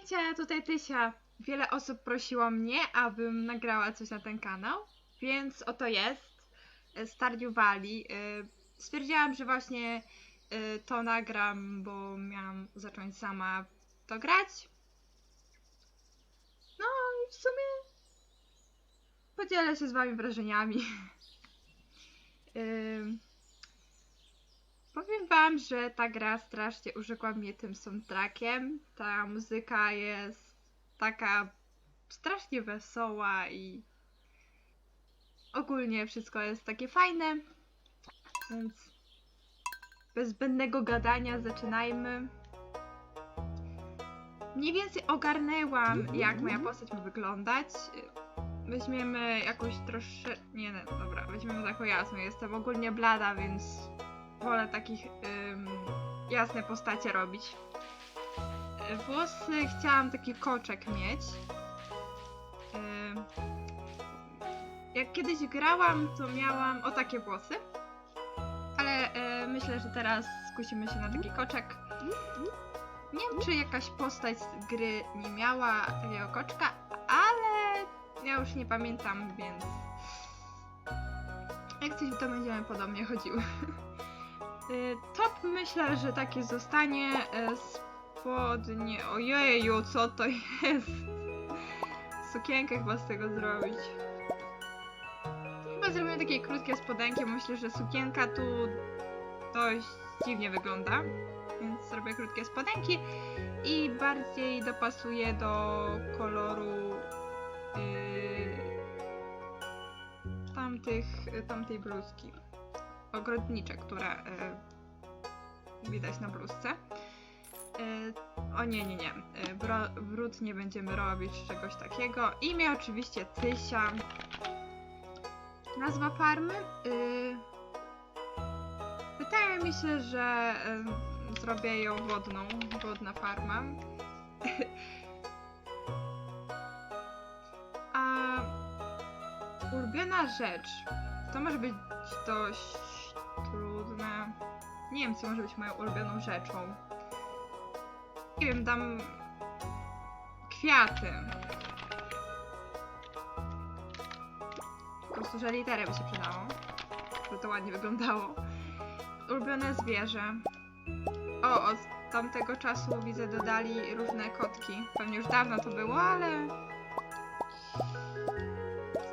Witajcie, tutaj Tysia. Wiele osób prosiło mnie, abym nagrała coś na ten kanał, więc oto jest e, Stardew Valley. E, Stwierdziłam, że właśnie e, to nagram, bo miałam zacząć sama to grać. No i w sumie podzielę się z wami wrażeniami. Powiem wam, że ta gra strasznie urzekła mnie tym soundtrackiem. Ta muzyka jest taka strasznie wesoła i ogólnie wszystko jest takie fajne. Więc bez zbędnego gadania zaczynajmy. Mniej więcej ogarnęłam, jak moja postać ma wyglądać. Weźmiemy jakąś troszkę. Nie, no, dobra, weźmiemy taką jasną. Jestem ogólnie blada, więc wolę takich ym, jasne postacie robić. Y, Włosy chciałam taki koczek mieć. Ym, jak kiedyś grałam, to miałam o takie włosy. Ale y, myślę, że teraz skusimy się na taki koczek. Nie wiem, czy jakaś postać z gry nie miała takiego koczka, ale ja już nie pamiętam, więc jak coś to będziemy podobnie chodziły. Y, Top myślę, że taki zostanie y, spodnie. Ojeju, co to jest? Sukienkę chyba z tego zrobić. Chyba zrobimy takie krótkie spodenki. Myślę, że sukienka tu dość dziwnie wygląda. Więc zrobię krótkie spodenki i bardziej dopasuję do koloru yy, tamtych, tamtej bluzki ogrodnicze, które y, widać na bluzce. Y, o nie, nie, nie. Y, bro, wrót nie będziemy robić czegoś takiego. Imię oczywiście Tysia. Nazwa farmy? Y, wydaje mi się, że zrobię ją wodną. Wodna farma. A ulubiona rzecz to może być dość trudne. Nie wiem, co może być moją ulubioną rzeczą. Nie wiem, dam kwiaty. Po prostu, że literę by się przydało. Żeby to ładnie wyglądało. Ulubione zwierzę. O, od tamtego czasu widzę dodali różne kotki. Pewnie już dawno to było, ale...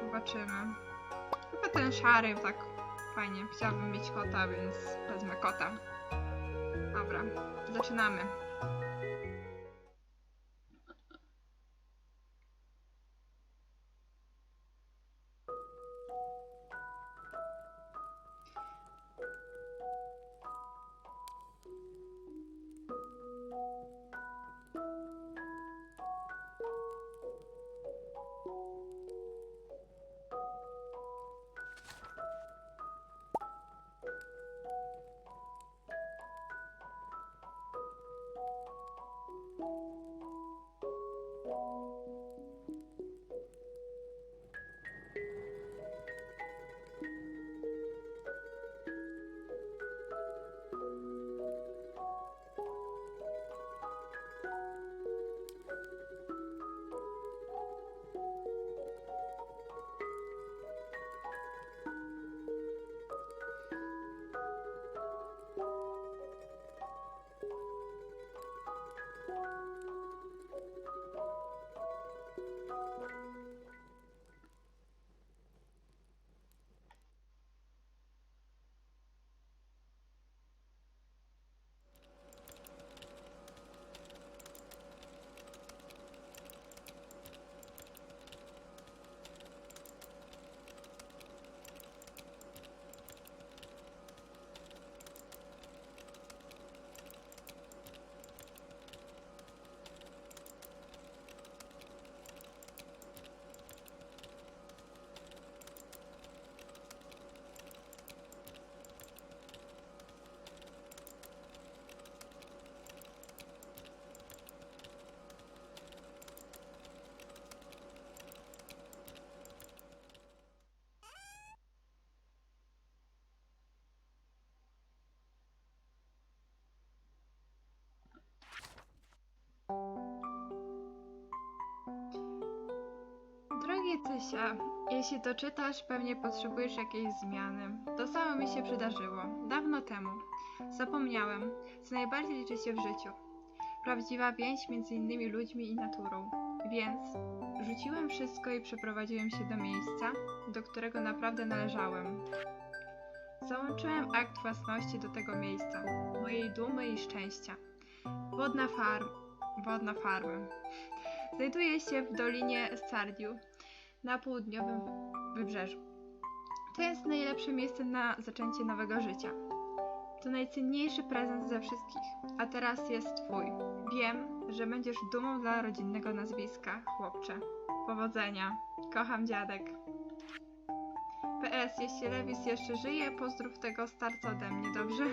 Zobaczymy. Chyba ten szary tak fajnie. Chciałabym mieć kota, więc wezmę kota. Dobra, zaczynamy. Drogie Cysia, jeśli to czytasz, pewnie potrzebujesz jakiejś zmiany. To samo mi się przydarzyło, dawno temu. Zapomniałem, co najbardziej liczy się w życiu. Prawdziwa więź między innymi ludźmi i naturą. Więc rzuciłem wszystko i przeprowadziłem się do miejsca, do którego naprawdę należałem. Załączyłem akt własności do tego miejsca, mojej dumy i szczęścia. Wodna farm Wodna farma. Znajduje się w Dolinie Sardiu, na południowym wybrzeżu. To jest najlepsze miejsce na zaczęcie nowego życia. To najcenniejszy prezent ze wszystkich, a teraz jest twój. Wiem, że będziesz dumą dla rodzinnego nazwiska, chłopcze. Powodzenia. Kocham dziadek. PS, jeśli Lewis jeszcze żyje, pozdrów tego starca ode mnie, dobrze?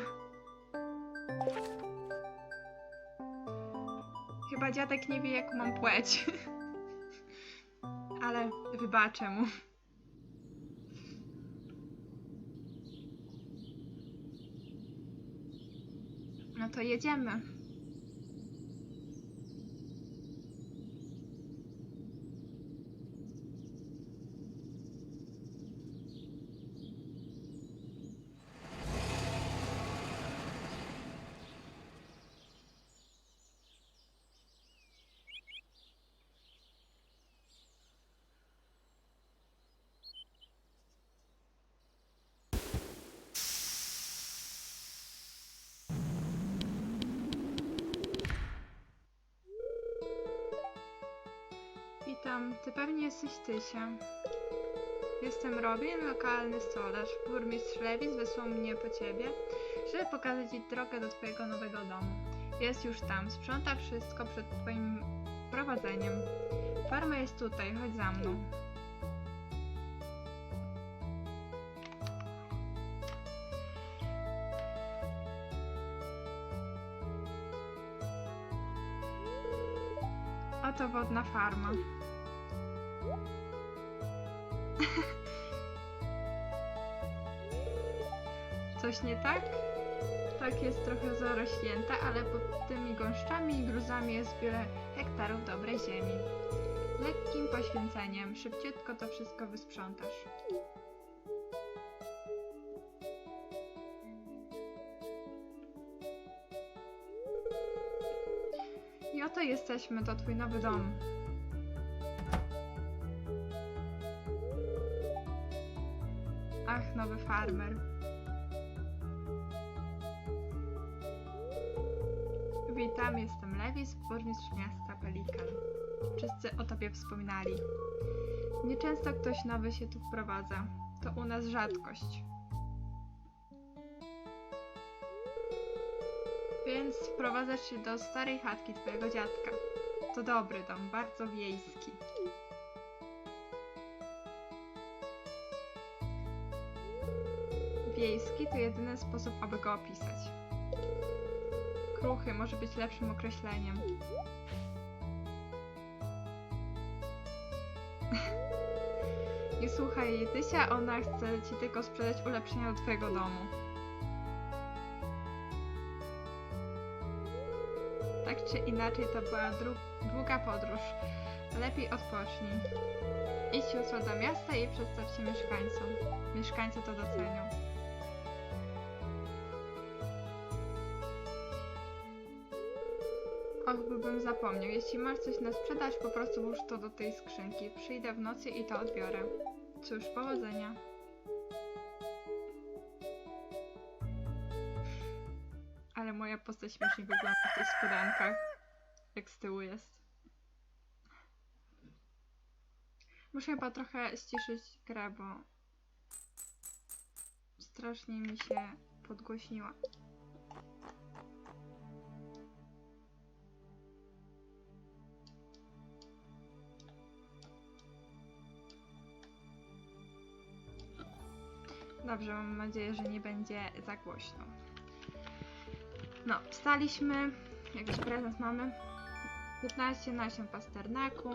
Chyba dziadek nie wie, jaką mam płeć. Ale wybaczę mu. No to jedziemy. Jesteś. Jestem Robin, lokalny stolarz. Burmistrz Lewis wysłał mnie po ciebie, żeby pokazać ci drogę do twojego nowego domu. Jest już tam, sprząta wszystko przed twoim prowadzeniem. Farma jest tutaj, chodź za mną. Oto wodna farma. Coś nie tak? Tak jest trochę zarośnięta, ale pod tymi gąszczami i gruzami jest wiele hektarów dobrej ziemi. Lekkim poświęceniem, szybciutko to wszystko wysprzątasz. I oto jesteśmy, to twój nowy dom. Ach, nowy farmer. Witam, jestem Lewis, burmistrz miasta Pelikan. Wszyscy o tobie wspominali. Nieczęsto ktoś nowy się tu wprowadza. To u nas rzadkość. Więc wprowadzasz się do starej chatki twojego dziadka. To dobry dom, bardzo wiejski. Wiejski to jedyny sposób, aby go opisać. Kruchy może być lepszym określeniem. Nie słuchaj jej, Tysia, ona chce ci tylko sprzedać ulepszenia do twojego domu. Tak czy inaczej, to była długa podróż. Lepiej odpocznij. Idź jutro do miasta i przedstaw się mieszkańcom. Mieszkańcy to docenią. Och, bym zapomniał. Jeśli masz coś na sprzedaż, po prostu włóż to do tej skrzynki. Przyjdę w nocy i to odbiorę. Cóż, powodzenia. Ale moja postać śmiesznie wygląda w tych spodenkach. Jak z tyłu jest. Muszę chyba trochę ściszyć grę, bo strasznie mi się podgłośniła. Dobrze, mam nadzieję, że nie będzie za głośno. No, wstaliśmy. Jakiś prezent mamy. 15 nasion pasternaku.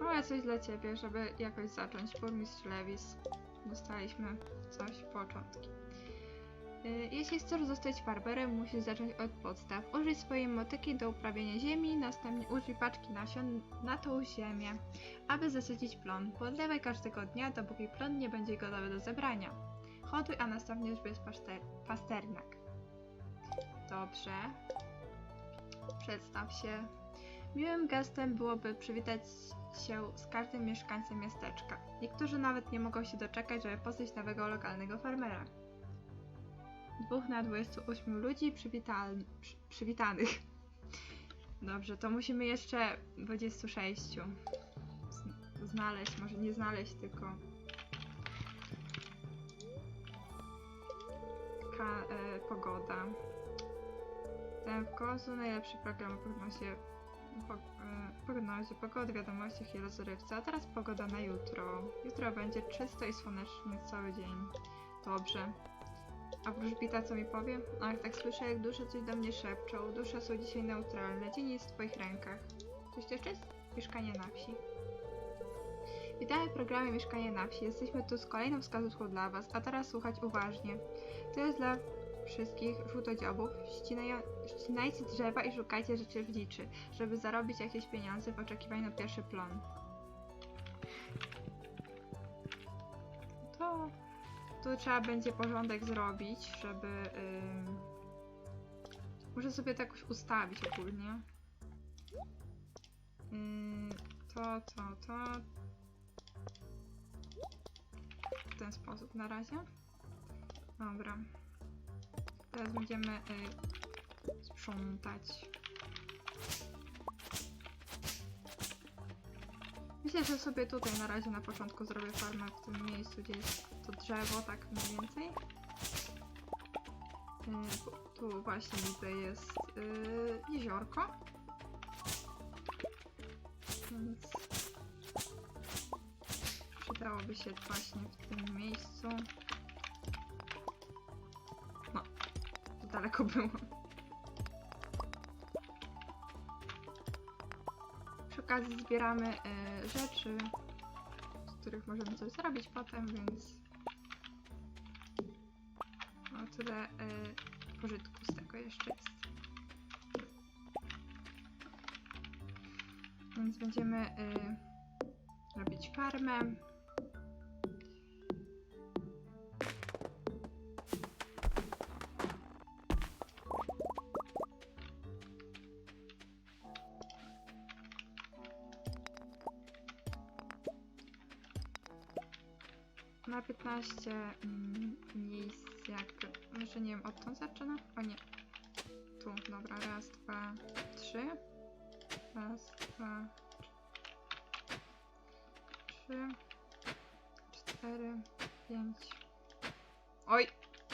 Mamy coś dla ciebie, żeby jakoś zacząć. Burmistrz Lewis. Dostaliśmy coś, początki. Y, Jeśli chcesz zostać farmerem, musisz zacząć od podstaw. Użyj swojej motyki do uprawiania ziemi, następnie użyj paczki nasion na tą ziemię, aby zasadzić plon. Podlewaj każdego dnia, dopóki plon nie będzie gotowy do zebrania. Hoduj, a następnie zbierz paszter- pasternak. Dobrze. Przedstaw się. Miłym gestem byłoby przywitać się z każdym mieszkańcem miasteczka. Niektórzy nawet nie mogą się doczekać, żeby poznać nowego lokalnego farmera. Dwóch na 28 ludzi przywital... przy, przywitanych. Dobrze, to musimy jeszcze 26 z- znaleźć, może nie znaleźć, tylko Ka, e, pogoda. Ten w kozu najlepszy program o prognozie, po, e, prognozie pogody, wiadomościach i rozrywce. A teraz pogoda na jutro. Jutro będzie czysto i słonecznie cały dzień. Dobrze. A wróżbita co mi powie? Ach, tak słyszę jak dusze coś do mnie szepczą. Dusze są dzisiaj neutralne. Dzień jest w twoich rękach. Coś jeszcze jest? Mieszkanie na wsi. Witamy w programie Mieszkanie na wsi. Jesteśmy tu z kolejną wskazówką dla Was, a teraz słuchać uważnie. To jest dla wszystkich żółtodziobów. Ścinajcie drzewa i szukajcie rzeczy w żeby zarobić jakieś pieniądze w oczekiwaniu na pierwszy plon. Tu trzeba będzie porządek zrobić, żeby... ym, Muszę sobie to jakoś ustawić ogólnie. Ym, to, to, to... W ten sposób na razie. Dobra. Teraz będziemy y, sprzątać. Myślę, że sobie tutaj na razie na początku zrobię farmę w tym miejscu, gdzie jest to drzewo, tak mniej więcej. Y, tu właśnie widzę jest y, jeziorko. Więc przydałoby się właśnie w tym miejscu. No, to daleko było. Okazji zbieramy y, rzeczy, z których możemy coś zrobić potem, więc o tyle y, pożytku z tego jeszcze jest. Więc będziemy y, robić farmę. Ma 15 mm, miejsc, jak. Może nie wiem, odtąd zaczyna? O nie. Tu, dobra, raz, dwa, trzy. Raz, dwa, trzy, cztery, pięć. Oj,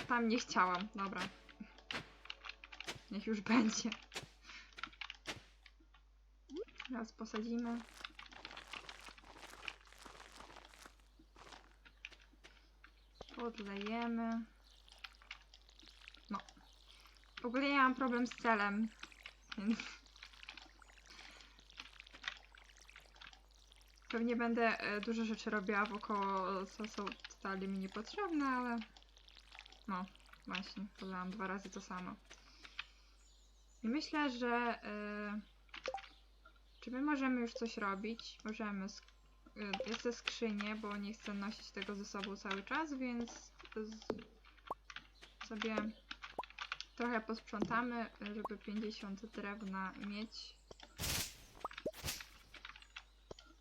tam nie chciałam, dobra. Niech już będzie. Teraz posadzimy. Podlejemy. No. W ogóle ja mam problem z celem. Więc... Pewnie będę e, dużo rzeczy robiła wokoło, co są totalnie mi niepotrzebne, ale... No, właśnie, podałam dwa razy to samo. I myślę, że... E, czy my możemy już coś robić? Możemy. Y, chcę skrzynię, bo nie chcę nosić tego ze sobą cały czas, więc sobie trochę posprzątamy, żeby 50 drewna mieć.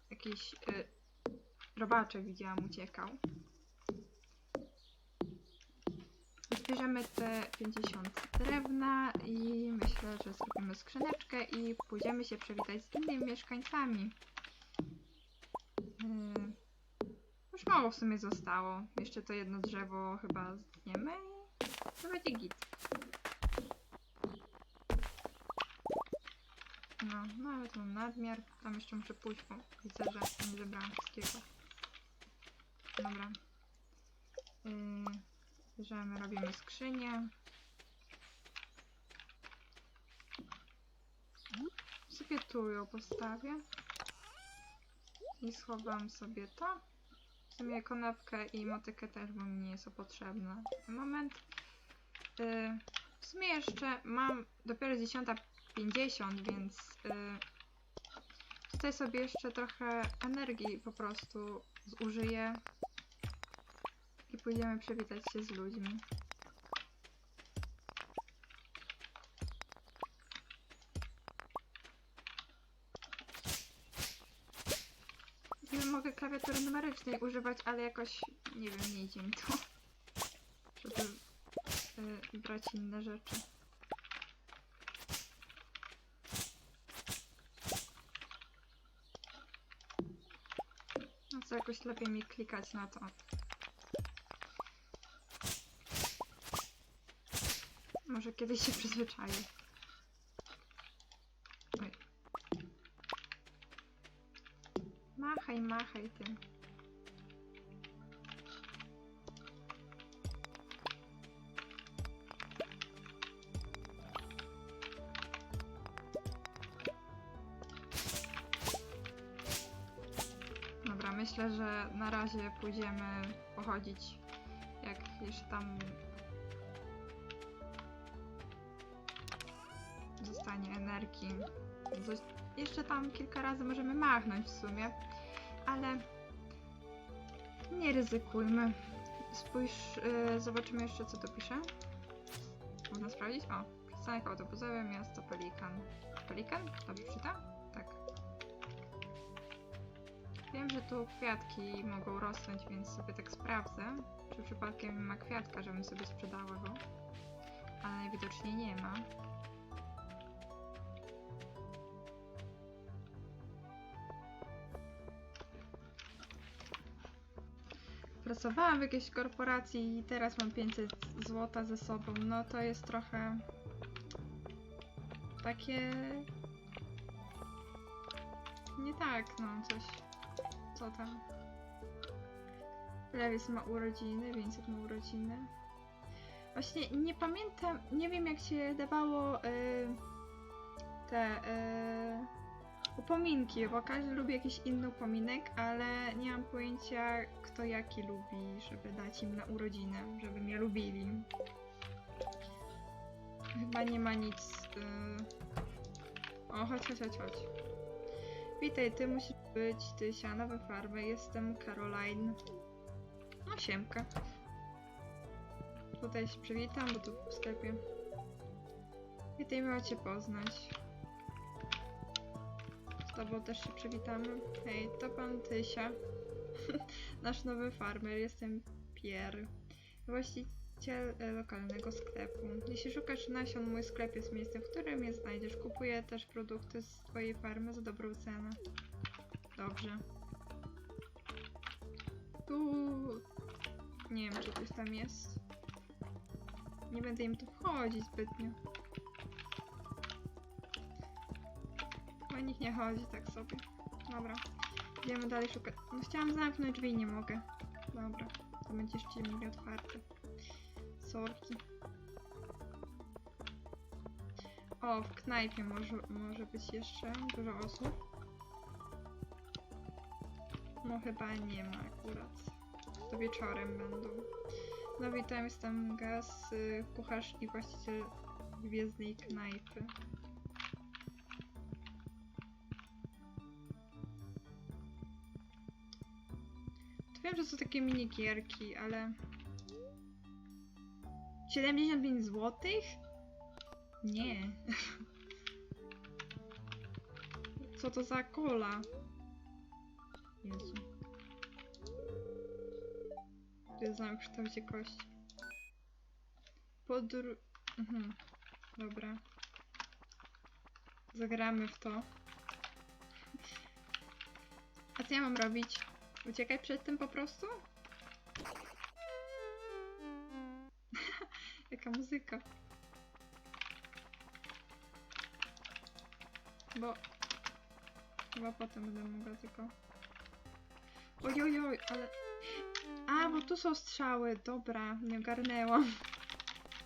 Jakiś y, robaczek widziałam uciekał. Zbierzemy te 50 drewna i myślę, że zrobimy skrzyneczkę i pójdziemy się przywitać z innymi mieszkańcami. Yy, Już mało w sumie zostało. Jeszcze to jedno drzewo chyba ztniemy i to będzie git. No, no ale to nadmiar. Tam jeszcze muszę pójść, bo widzę, że nie zebrałam wszystkiego. Dobra. Yy, robimy skrzynię. Sobie tu ją postawię. I schowam sobie to. W sumie konewkę i motykę też, bo mi nie są potrzebne moment. y, w sumie jeszcze mam dopiero 10.50, więc y, tutaj sobie jeszcze trochę energii po prostu zużyję i pójdziemy przywitać się z ludźmi. Nie mogę numerycznej używać, ale jakoś, nie wiem, nie idzie mi to. Żeby y, brać inne rzeczy. No co, jakoś lepiej mi klikać na to. Może kiedyś się przyzwyczaję. Machaj, machaj tym. Myślę, że na razie pójdziemy pochodzić, jak jeszcze tam zostanie energii. Jeszcze tam kilka razy możemy machnąć w sumie, ale nie ryzykujmy. Spójrz, y, zobaczymy jeszcze co tu pisze. Można sprawdzić? O, przystanek autobusowy, miasto Pelikan. Pelikan? Dobrze czytam? Wiem, że tu kwiatki mogą rosnąć, więc sobie tak sprawdzę, czy przypadkiem ma kwiatka, żebym sobie sprzedała go. Ale najwidoczniej nie ma. Pracowałam w jakiejś korporacji i teraz mam 500 zł ze sobą. No to jest trochę takie nie tak, no coś. Co tam? Ma urodziny, Vincent ma urodziny. Właśnie nie pamiętam, nie wiem jak się dawało y, te y, upominki, bo każdy lubi jakiś inny upominek, ale nie mam pojęcia kto jaki lubi, żeby dać im na urodziny, żeby mnie lubili. Chyba nie ma nic. Y... O, chodź, chodź, chodź, chodź. Witaj, ty musisz być Tysia, nowe farmy. Jestem Caroline. No, siemka. Tutaj się przywitam, bo tu w sklepie. Witaj, miło cię poznać. Z tobą też się przywitamy. Hej, to pan Tysia. Nasz nowy farmer. Jestem Pierre. Właściciel e, lokalnego sklepu. Jeśli szukasz nasion, mój sklep jest miejscem, w którym je znajdziesz. Kupuję też produkty z twojej farmy za dobrą cenę. Dobrze. Tu... Nie wiem, czy coś tam jest. Nie będę im tu wchodzić zbytnio. Chyba nikt nie chodzi tak sobie. Dobra. Idziemy dalej szukać. No chciałam zamknąć drzwi, nie mogę. Dobra. To będziecie mieli otwarte. Sorki. O, w knajpie może, może być jeszcze dużo osób. No chyba nie ma akurat. To wieczorem będą. No witam, jestem Gaz, y, kucharz i właściciel Gwiezdnej Knajpy. To wiem, że są takie minigierki, ale... 75 zł? Nie. Co to za kola? Jezu. Tu jest znam w kształcie kości. Podr... Mhm. Dobra. Zagramy w to. A co ja mam robić? Uciekać przed tym po prostu? Jaka muzyka. Bo... Chyba potem będę mogła tylko... Oj, oj, oj, ale... A, bo tu są strzały. Dobra, nie ogarnęłam.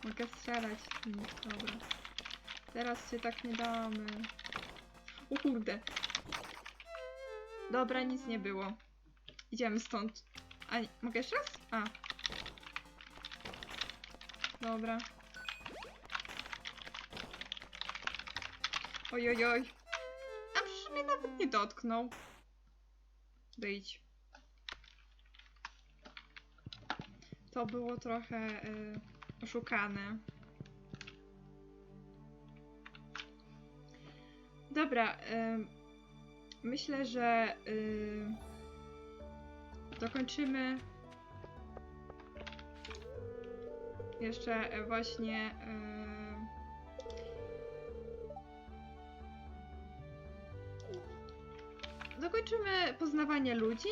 Mogę strzelać. Mm, Dobra. Teraz się tak nie damy. O kurde. Dobra, nic nie było. Idziemy stąd. A, mogę jeszcze raz? A. Dobra. Ojojoj. A przecież mnie nawet nie dotknął. Wyjdź. To było trochę y, oszukane. Dobra. Y, myślę, że y, dokończymy jeszcze e, właśnie y, dokończymy poznawanie ludzi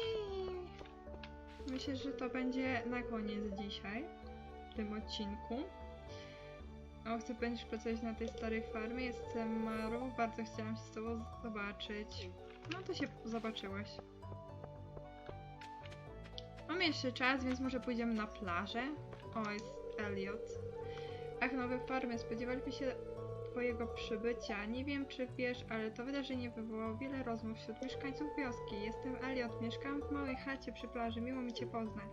i myślę, że to będzie na koniec dzisiaj w tym odcinku. O, chcę będziesz pracować na tej starej farmie. Jestem Maru, bardzo chciałam się z tobą zobaczyć. No to się zobaczyłaś. Mamy jeszcze czas, więc może pójdziemy na plażę. O, jest Elliot. Ach, nowe farmy. Spodziewaliśmy się twojego przybycia. Nie wiem, czy wiesz, ale to wydarzenie wywołało wiele rozmów wśród mieszkańców wioski. Jestem Elliot, mieszkam w małej chacie przy plaży. Miło mi cię poznać.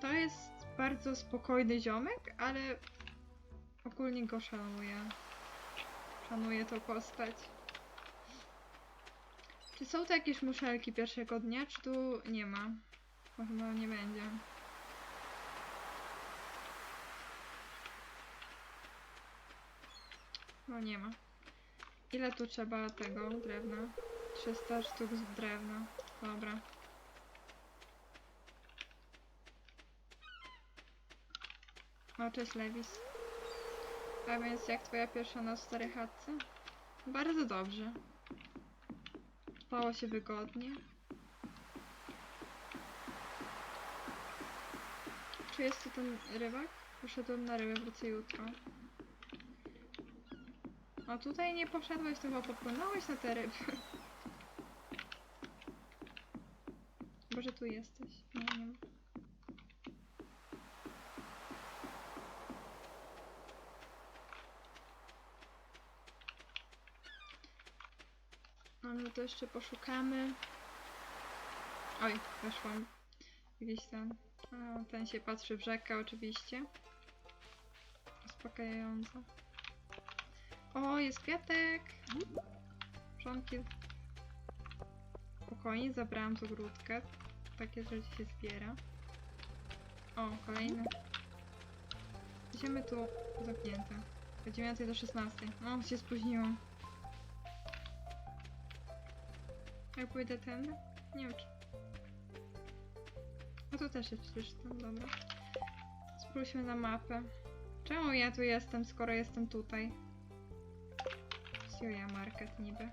To jest bardzo spokojny ziomek, ale ogólnie go szanuję. Szanuję tą postać. Czy są tu jakieś muszelki pierwszego dnia, czy tu nie ma? Bo chyba nie będzie. No nie ma. Ile tu trzeba tego drewna? 300 sztuk z drewna. Dobra. O, cześć Lewis. A więc jak twoja pierwsza noc w starej chatce? Bardzo dobrze. Spało się wygodnie. Czy jest tu ten rybak? Poszedłem na rybę, wrócę jutro. A tutaj nie poszedłeś, chyba popłynąłeś na te ryby. Może tu jesteś? Nie, ma. A no to jeszcze poszukamy. Oj, weszłam. Gdzieś tam. A, ten się patrzy w rzekę oczywiście. Uspokajająco. O, jest kwiatek! Żonki. Spokojnie, zabrałam tu grudkę. Takie rzeczy się zbiera. O, kolejny. Idziemy tu zamknięte. Od 9 do 16. O, się spóźniłam. Jak pójdę ten? Nie wiem. A tu też jest przecież tam, dobra. Spójrzmy na mapę. Czemu ja tu jestem, skoro jestem tutaj? Julia Market niby.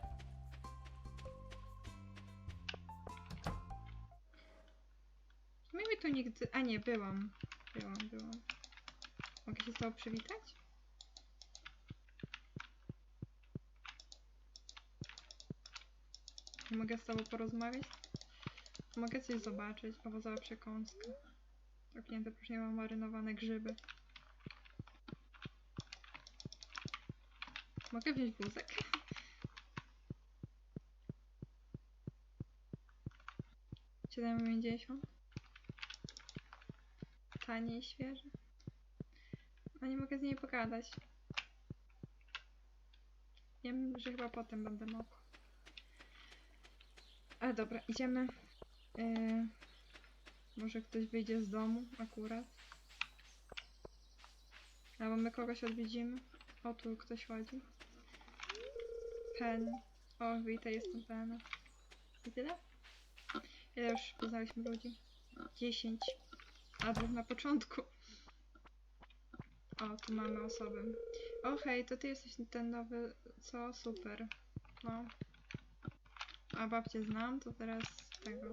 Maybe tu nigdy... A nie, byłam. Byłam, byłam. Mogę się z tobą przywitać? Nie mogę z tobą porozmawiać? Mogę coś zobaczyć. Owocowa przekąska. Zamknięte później mam marynowane grzyby. Mogę wziąć wózek? Siedem pięćdziesiąt. Tanie i świeże. A nie mogę z niej pogadać. Wiem, że chyba potem będę mogła. Ale dobra, idziemy. Yy, może ktoś wyjdzie z domu akurat. Albo my kogoś odwiedzimy. O, tu ktoś chodzi. Pen. O, witaj, jestem Pen. I tyle? Ile już poznaliśmy ludzi? 10. A dwóch na początku. O, tu mamy osoby. O, hej, to ty jesteś ten nowy... Co? Super. No. A babcię znam, to teraz tego.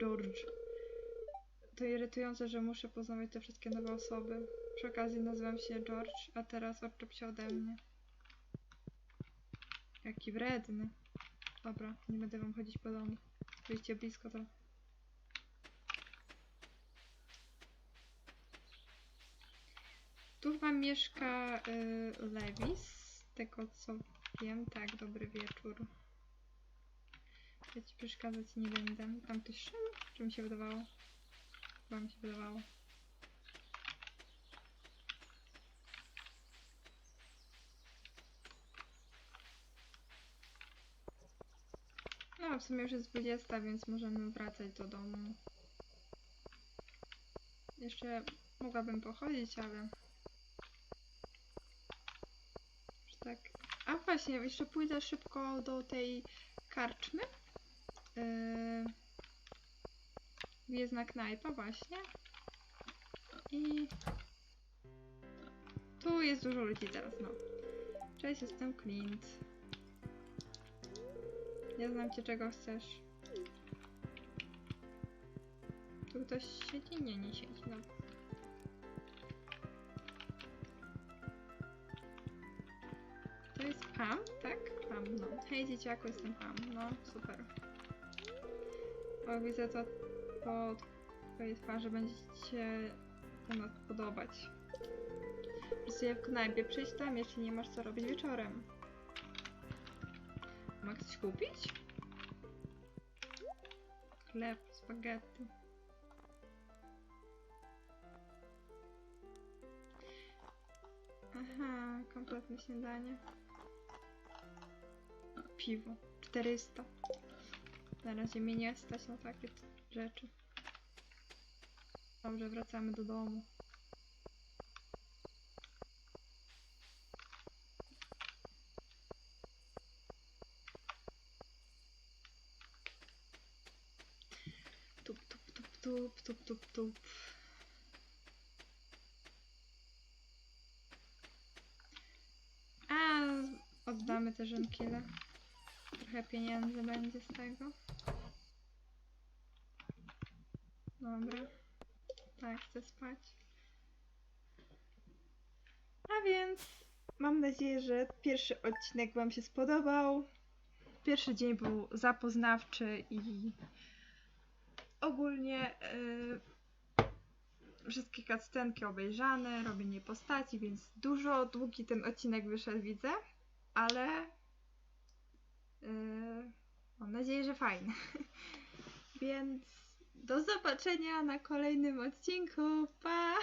George. To irytujące, że muszę poznawać te wszystkie nowe osoby. Przy okazji nazywam się George, a teraz odczep się ode mnie. Jaki wredny. Dobra, nie będę wam chodzić po domu. Byliście blisko to. Tu chyba mieszka y, Lewis, z tego co wiem. Tak, dobry wieczór. Ja ci przeszkadzać nie będę. Tam ktoś szedł? Czy mi się wydawało? Chyba mi się wydawało. W sumie już jest 20, więc możemy wracać do domu. Jeszcze mogłabym pochodzić, ale... Że tak... A właśnie, jeszcze pójdę szybko do tej karczmy. Yy... Gwiezdna knajpa, właśnie. I... Tu jest dużo ludzi teraz, no. Cześć, jestem Clint. Nie znam cię, czego chcesz. Tu ktoś siedzi? Nie, nie siedzi, no. To jest Pam, tak? Pam, no. Hej dzieciaku, jestem Pam, no, super. O, widzę to po twojej twarzy, będzie ci się podobać. Pracuję w knajpie, przyjdź tam, jeśli nie masz co robić wieczorem. Ma coś kupić? Chleb, spaghetti. Aha, kompletne śniadanie. Piwo. 400. Na razie mnie nie stać na takie rzeczy. Dobrze, wracamy do domu. Tup, tup, tup, tup, tup. A, oddamy te żonkile. Trochę pieniędzy będzie z tego. Dobra. Tak, chcę spać. A więc mam nadzieję, że pierwszy odcinek Wam się spodobał. Pierwszy dzień był zapoznawczy i ogólnie yy, wszystkie cutscenki obejrzane, robienie postaci, więc dużo długi ten odcinek wyszedł, widzę, ale yy, mam nadzieję, że fajny. więc do zobaczenia na kolejnym odcinku. Pa!